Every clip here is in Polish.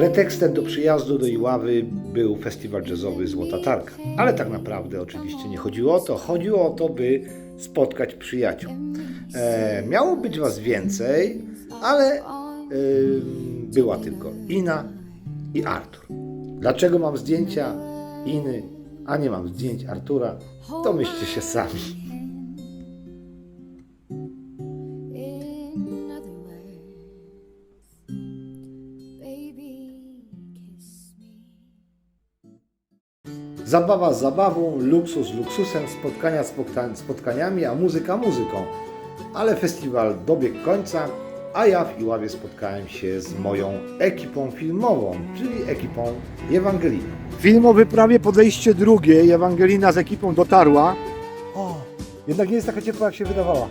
Pretekstem do przyjazdu do Iławy był festiwal jazzowy Złota Tarka. Ale tak naprawdę oczywiście nie chodziło o to. Chodziło o to, by spotkać przyjaciół. E, miało być was więcej, ale e, była tylko Ina i Artur. Dlaczego mam zdjęcia Iny, a nie mam zdjęć Artura? To myślcie się sami. Zabawa zabawą, luksus luksusem, spotkania spotkań, spotkaniami, a muzyka muzyką. Ale festiwal dobiegł końca, a ja w Iławie spotkałem się z moją ekipą filmową, czyli ekipą Ewangelii. Film o wyprawie podejście drugie. Ewangelina z ekipą dotarła. O, jednak nie jest taka ciepła, jak się wydawała.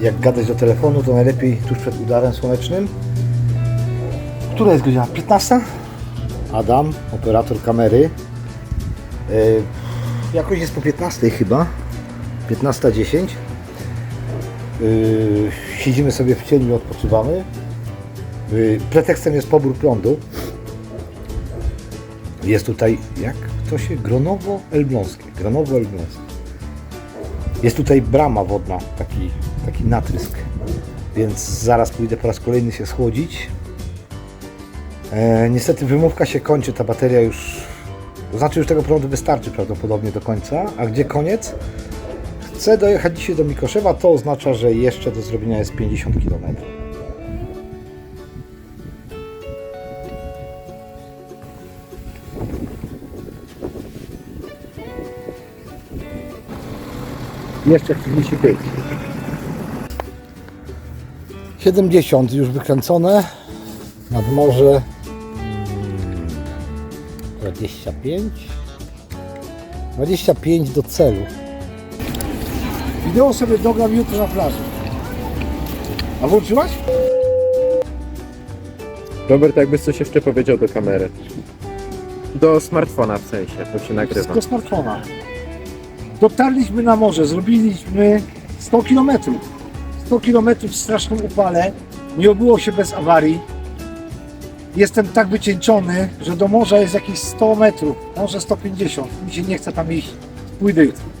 Jak gadać do telefonu, to najlepiej tuż przed udarem słonecznym. Która jest godzina? 15? Adam, operator kamery. Yy, jakoś jest po 15 chyba. 15.10. Yy, siedzimy sobie w cieniu odpoczywamy. Yy, pretekstem jest pobór prądu. Jest tutaj, jak to się? Gronowo Elbląskie. Gronowo Elbląskie. Jest tutaj brama wodna, taki, taki natrysk. Więc zaraz pójdę po raz kolejny się schłodzić. E, niestety wymówka się kończy, ta bateria już. To znaczy już tego prądu wystarczy prawdopodobnie do końca. A gdzie koniec? Chcę dojechać dzisiaj do Mikoszewa, to oznacza, że jeszcze do zrobienia jest 50 km. Jeszcze 35. 70 już wykręcone. Nad morze mm, 25. 25 do celu. Wideo sobie dogram jutro na plaży. A włączyłaś? Robert, jakbyś coś jeszcze powiedział do kamery. Do smartfona w sensie, to się nagrywa. Do smartfona. Dotarliśmy na morze, zrobiliśmy 100 km. 100 km w strasznym upale. Nie obyło się bez awarii. Jestem tak wycieńczony, że do morza jest jakieś 100 metrów, może 150. Mi się nie chce tam iść. Pójdę jutro.